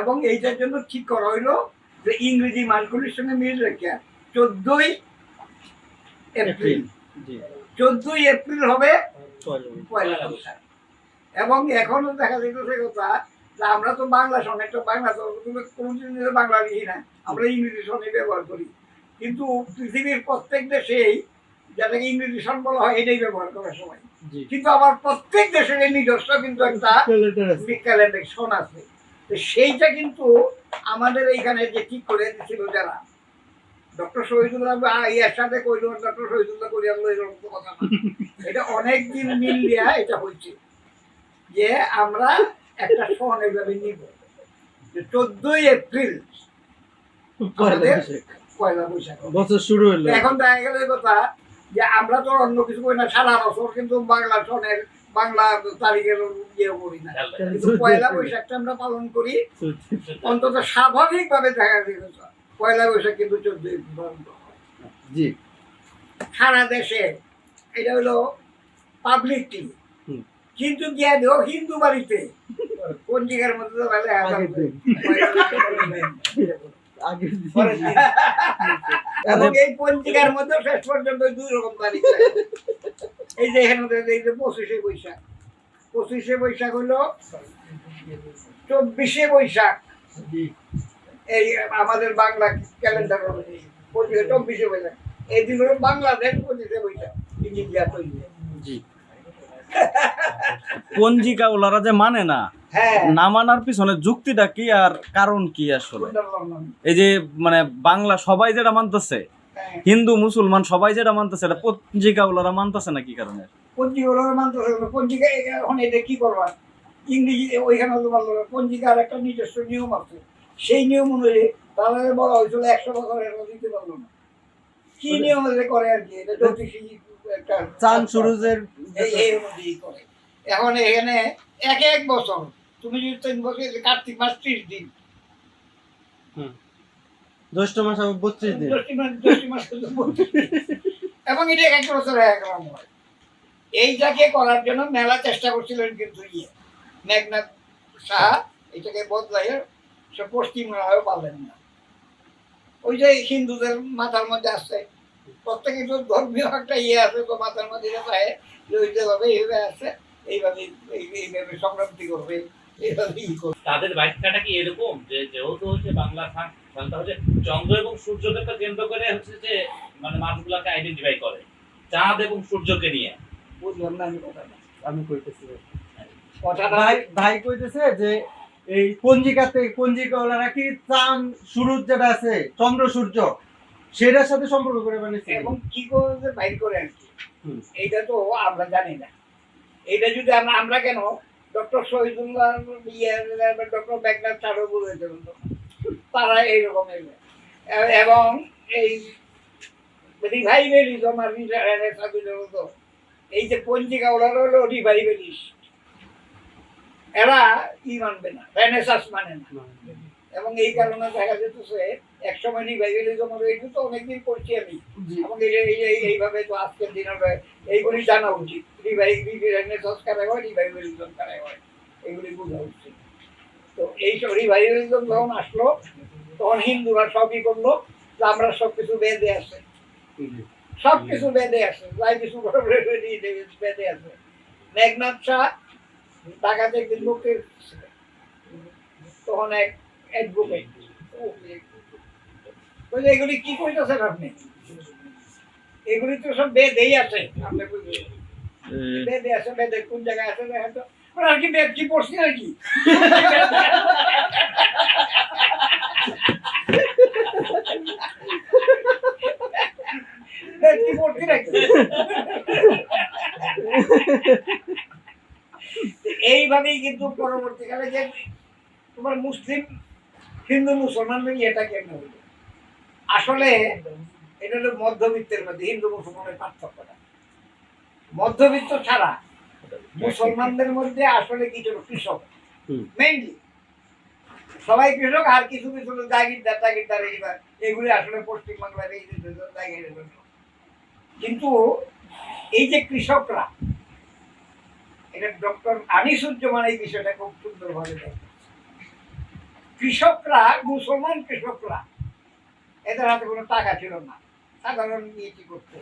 এবং এইটার জন্য ঠিক করা হইল যে ইংরেজি মাসগুলির সঙ্গে মিল রেখে চোদ্দই এপ্রিল। চোদ্দই এপ্রিল হবে পয়লা পয়লা বৈশাখ। এবং এখনও দেখা যাইতেছে কথা যে আমরা তো বাংলা সনে তো বাংলা তো তুমি কোনোদিন বাংলা লিখি না আমরা ইংরেজি সনে ব্যবহার করি। কিন্তু পৃথিবীর প্রত্যেক দেশেই যেটাকে ইংরেজি সন বলা হয় এটাই ব্যবহার করার সময়। কিন্তু আবার প্রত্যেক দেশের এই নিজস্ব কিন্তু একটা ক্যালেন্ডার সন আছে। তো সেইটা কিন্তু আমাদের এইখানে যে ঠিক করে দিয়েছিল যারা? ডক্টর শহীদুল্লাহ ইয়ার সাথে কইল ডক্টর শহীদুল্লাহ করি আনলো এরকম কথা না। এটা অনেক দিন মিল দিয়া এটা হচ্ছে যে আমরা একটা সন এইভাবে নিব। চোদ্দই এপ্রিল পয়লা বৈশাখ। বছর শুরু হলো এখন দেখা গেল কথা যে আমরা তো অন্য কিছু করি না সারা বছর কিন্তু বাংলা সনের বাংলা তারিখের ইয়ে করি না। কিন্তু পয়লা বৈশাখটা আমরা পালন করি। অন্তত স্বাভাবিক ভাবে দেখা পয়লা বৈশাখ কিন্তু চোদ্দ জি। সারা দেশে এটা হলো পাবলিক টিম কিন্তু গিয়া দেও হিন্দু বাড়িতে। পঞ্জিকার মধ্যে তো ভালো এবং এই পঞ্জিকার মধ্যে শেষ পর্যন্ত দুই রকম থাকে। এই যে এখানে এই যে পঁচিশে বৈশাখ। পঁচিশে বৈশাখ হলো চব্বিশে বৈশাখ। এই আমাদের বাংলা ক্যালেন্ডার পঁচিশে চব্বিশে বৈশাখ। এই দিন হলো বাংলাদেশ পঁচিশে বৈশাখ। ইন্ডিয়া তৈরি জি। পঞ্জিকা ওলারা যে মানে না হ্যাঁ। না মানার পিছনে যুক্তিটা কি আর কারণ কি আসলে? এই যে মানে বাংলা সবাই যেটা মানতেছে। হিন্দু মুসলমান সবাই যেটা মানতেছে এটা পঞ্জিকা ওলারা মানতেছে না কি কারণে? পঞ্জিকা পঞ্জিকা এখন এটা কি করবা ইংরেজি ওইখানে পঞ্জিকার একটা নিজস্ব নিয়ম আছে। সেই নিয়ম অনুযায়ী তাদের বলা হয়েছিল একশো বছরের দিতে পারল না। কি নিয়ম করে আর কি? এটা জ্যোতিষী একটা চাঁদ সুরজের এই এই অনুযায়ী করে। এখন এখানে এক এক বছর তুমি যদি তিন বছর কার্তিক মাস ত্রিশ দিন। জ্যৈষ্ঠ মাস হবে বত্রিশ দিন জ্যৈষ্ঠ মাস বত্রিশ দিন। এবং এটা এক এক বছর এক রকম হয় এইটাকে করার জন্য মেলা চেষ্টা করছিলেন কিন্তু ইয়ে মেঘনাথ সাহা এটাকে সে পশ্চিম পারলেন না। ওই যে হিন্দুদের মাথার মধ্যে আসছে প্রত্যেকে তো ধর্মীয় একটা ইয়ে আছে তো মাথার মধ্যে যে ওই যেভাবে এইভাবে আছে এইভাবে এই- এইভাবে সংক্রান্তি করবে এইভাবে ই করবে। তাদের ব্যাখ্যাটা কি এরকম যে যেহেতু হচ্ছে বাংলা থাক বাংলা চন্দ্র এবং সূর্যকে কেন্দ্র করে হচ্ছে যে মানে মানুষগুলাকে আইডেন্টিফাই করে। চাঁদ এবং সূর্যকে নিয়ে। বুঝলাম না আমি কথাটা আমি কইতেছি কথাটা ভাই ভাই কইতেছে যে এই পঞ্জিকাতে পঞ্জিকা কি চাঁদ সূরজ যেটা আছে চন্দ্র সূর্য সেটার সাথে সম্পর্ক করে বানিয়েছে এবং কি করে যে বাইর করে আর কি হুম। এইটা তো আমরা জানি না। এইটা যদি আমরা আমরা কেন? ডক্টর শহীদুল্লাহ ইয়ে ডক্টর মেঘনাথ চারও বলেছেন। তো। তারা এইরকম। এবং এই রিভাইভেলিজম আর রেনেসাঁসের মতো এই যে পঞ্জিকা ওরা হলো রিভাইভেলিস্ট এরা ই মানবে না রেনেসাস মানে না। এবং এই কারণে দেখা যেতেছে এক সময় রিভাইভেলিজম এইগুলো তো অনেকদিন করছি আমি। এবং এইভাবে তো আজকের দিনে এইগুলি জানা উচিত। রিভাই রেনেসাস কারা হয় রিভাইভেলিজম কারা হয়? এইগুলি বোঝা উচিত। তো এই যখন আসলো তখন হিন্দুরা সবই করল যে আমরা সব কিছু বেঁধে আছে। সব কিছু বেঁধে আছে। যাই কিছু বেঁধে আছে। মেঘনাথ শাহ ঢাকাতে একদিন তখন এক অ্যাডভোকেট বলছে এগুলি কি করতেছেন আপনি? এগুলি তো সব বেদেই আছে। আপনি বুঝলেন? বেদে আছে বেদে কোন জায়গায় আছে দেখা তো আর কি পড়ছি আর কি নাকি? এইভাবেই কিন্তু পরবর্তীকালে যে তোমার মুসলিম, হিন্দু মুসলমানদের ইয়েটা কেন হলো? আসলে এটা হলো মধ্যবিত্তের মধ্যে হিন্দু, মুসলমানের পার্থক্যটা। মধ্যবিত্ত ছাড়া মুসলমানদের মধ্যে আসলে কিছু কৃষক। মেইনলি সবাই কৃষক আর কিছু কিছু জাগিরদার জাগিরদার এইবার এগুলি আসলে পশ্চিমবাংলার এই কিন্তু এই যে কৃষকরা এটা ডক্টর আনিসুজ্জামান এই বিষয়টা খুব সুন্দরভাবে দেখে কৃষকরা মুসলমান কৃষকরা এদের হাতে কোনো টাকা ছিল না। সাধারণ নিয়ে কি করতে।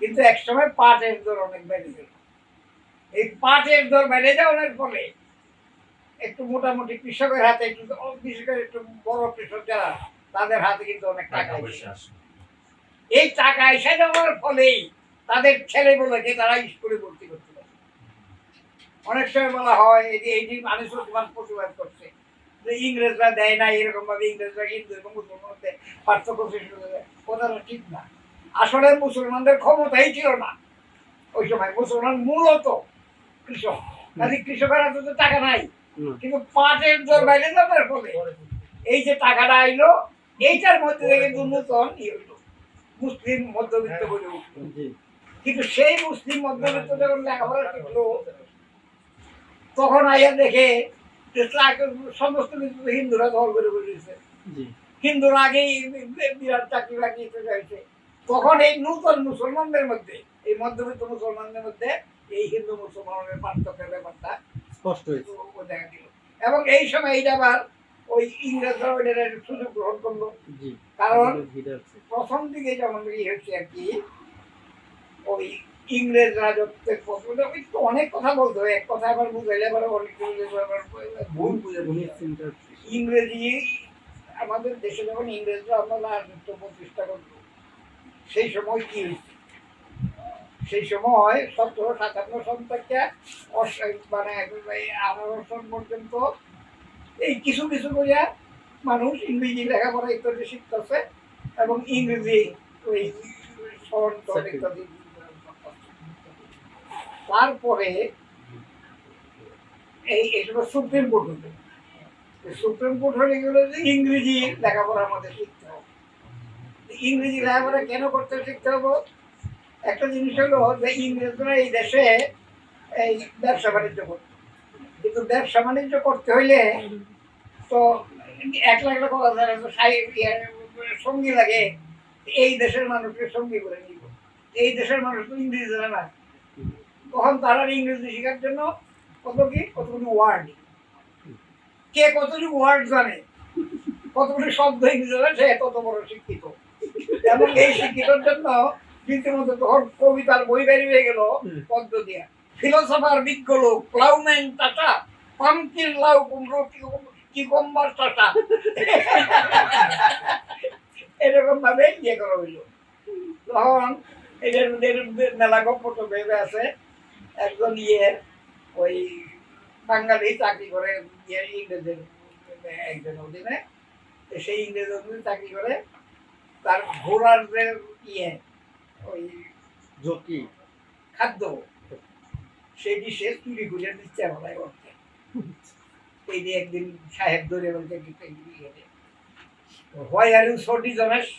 কিন্তু একসময় পাটের দর অনেক বেড়ে গেল। এই পাটের দর বেড়ে যাওয়ার ফলে একটু মোটামুটি কৃষকের হাতে একটু বিশেষ করে একটু বড় কৃষক যারা তাদের হাতে কিন্তু অনেক টাকা পয়সা আসে। এই টাকা এসে যাওয়ার ফলেই তাদের ছেলেগুলোকে তারা স্কুলে ভর্তি করতে পারে। অনেক সময় বলা হয় এই যে এই যে মানুষ তোমার প্রতিবাদ করছে যে ইংরেজরা দেয় না এরকম ভাবে ইংরেজরা হিন্দু এবং মুসলমানদের পার্থক্য সৃষ্টি করে দেয়। কথাটা ঠিক না। আসলে মুসলমানদের ক্ষমতাই ছিল না। ওই সময় মুসলমান মূলত কৃষক। কাজে কৃষকের তো টাকা নাই। কিন্তু পাটের দর বাইরে যাবার ফলে এই যে টাকাটা আইলো এইটার মধ্যে থেকে কিন্তু নূতন মুসলিম মধ্যবিত্ত বলে কিন্তু সেই মুসলিম মধ্যবিত্ত যখন লেখাপড়া শিখলো তখন আইয়া দেখে সমস্ত কিছু হিন্দুরা দল করে বলেছে। হিন্দুরা আগেই বিরাট চাকরি বাকরি হয়েছে তখন এই নূতন মুসলমানদের মধ্যে এই মধ্যবিত্ত মুসলমানদের মধ্যে এই হিন্দু মুসলমানের পার্থক্যের ব্যাপারটা স্পষ্ট হয়েছে। দেখা দিল। এবং এই সময় এইটা আবার ওই ইংরেজরা ওইটার সুযোগ গ্রহণ করল। কারণ প্রথম দিকে যেমন ই হচ্ছে আর কি ওই ইংরেজ রাজত্বের তো অনেক কথা বলতে হয় এক কথা আবার বুঝাইলে আবার অনেক আবার ভুল বুঝে ইংরেজি আমাদের দেশে যখন ইংরেজরা আমরা রাজত্ব প্রতিষ্ঠা করল সেই সময় কি হয়েছে? সেই সময় সতেরো সাতান্ন সন থেকে মানে এই আঠারো সন পর্যন্ত এই কিছু কিছু করে মানুষ ইংরেজি লেখাপড়া ইত্যাদি শিখতেছে এবং ইংরেজি ওই সন ইত্যাদি। তারপরে এই এসব সুপ্রিম কোর্ট হলো। সুপ্রিম কোর্ট হলে গেলে যে ইংরেজি লেখাপড়া আমাদের শিখতে হবে। ইংরেজি লেখাপড়া কেন করতে শিখতে হবে? একটা জিনিস হলো যে ইংরেজরা এই দেশে এই ব্যবসা বাণিজ্য করত। কিন্তু ব্যবসা বাণিজ্য করতে হইলে তো এক লাখ লাখ সঙ্গী লাগে। এই দেশের মানুষকে সঙ্গী করে নিব। এই দেশের মানুষ তো ইংরেজি জানে না। তখন তারা ইংরেজি শেখার জন্য কত কি? কতগুলো ওয়ার্ড কে কতটুকু ওয়ার্ড জানে? কতগুলো শব্দ ইংরেজি সে তত বড় শিক্ষিত। এবং এই শিক্ষিতর জন্য রীতিমতো তখন কবিতার বই বেরিয়ে গেল পদ্ম দিয়া। ফিলোসফার বিজ্ঞ লোক প্লাউম্যান টাটা পাম্পকিন লাউ কুমড়ো কিকম্বার টাটা। এরকম ভাবে ইয়ে করা হইল। তখন এদের মেলা গপ্প তো ভেবে আছে একজন ইয়ে ওই বাঙালি চাকরি করে ইয়ে ইংরেজের একজন অধীনে। সেই ইংরেজ অধীনে চাকরি করে তার ঘোড়ার যে ইয়ে ওই ঝুঁকি খাদ্য। সেটি সে চুরি করে দিচ্ছে আমাদের করতে এই যে একদিন সাহেব ধরে বলতে why are you so dishonest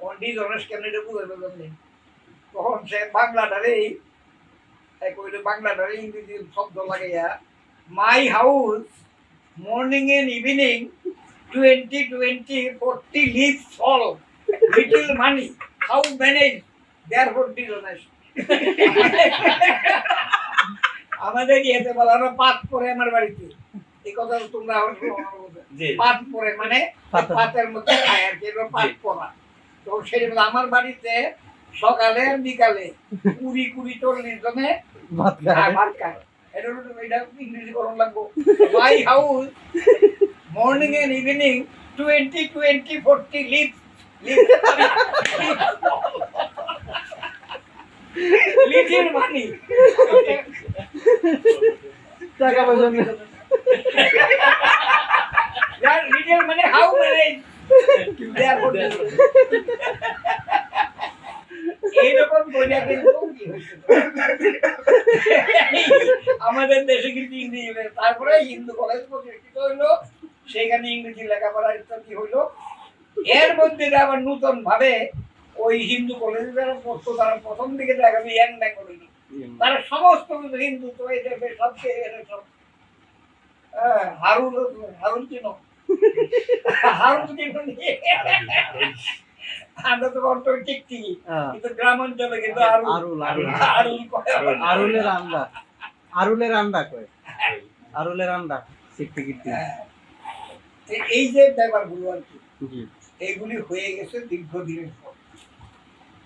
on dishonest কেন এটা বুঝে বললেন তখন সে বাংলাটারেই কইলে বাংলাটারে ইংরেজি শব্দ লাগাইয়া my house morning and evening twenty twenty forty live fall little money how manage there four dishonest আমাদের ইয়েতে বলানো পাত পরে আমার বাড়িতে। এই কথা তোমরা পাত পরে মানে পাতের মধ্যে খায় আর কি পাত পরা। তো সেটা বলে আমার বাড়িতে সকালে বিকালে কুড়ি কুড়ি চল্লিশ জনে ভাত খায়, খায় ভাত খায়। এটা হলো এটা ইংরেজি করণ লাগবো। My house morning and evening twenty twenty forty live little money. টাকা পয়সা নেই। লিটিল মানে হাউ ম্যানেজ এইরকম বইটা কিন্তু আমাদের দেশে কিন্তু ইংরেজি তারপরে হিন্দু কলেজ প্রতিষ্ঠিত হইল? সেখানে ইংরেজি লেখাপড়া ইত্যাদি হইল? এর মধ্যে আবার নতুন ভাবে ওই হিন্দু কলেজে যারা পড়তো তারা প্রথম দিকে দেখা ইয়াং হইল তারা সমস্ত হিন্দু তো সবচেয়ে সব হ্যাঁ, হারুন হারুন চিনো হারুন চিনো আমরা তো টিকটিকি হ্যাঁ। কিন্তু গ্রাম অঞ্চলে কিন্তু আরুল আরুল। আরুলের আন্ডা। আরুলের আন্ডা কয়? আরুলের আন্ডা স্বীকৃতি হ্যাঁ। এই যে ব্যাপারগুলো আর কি। এইগুলি হয়ে গেছে দীর্ঘদিনের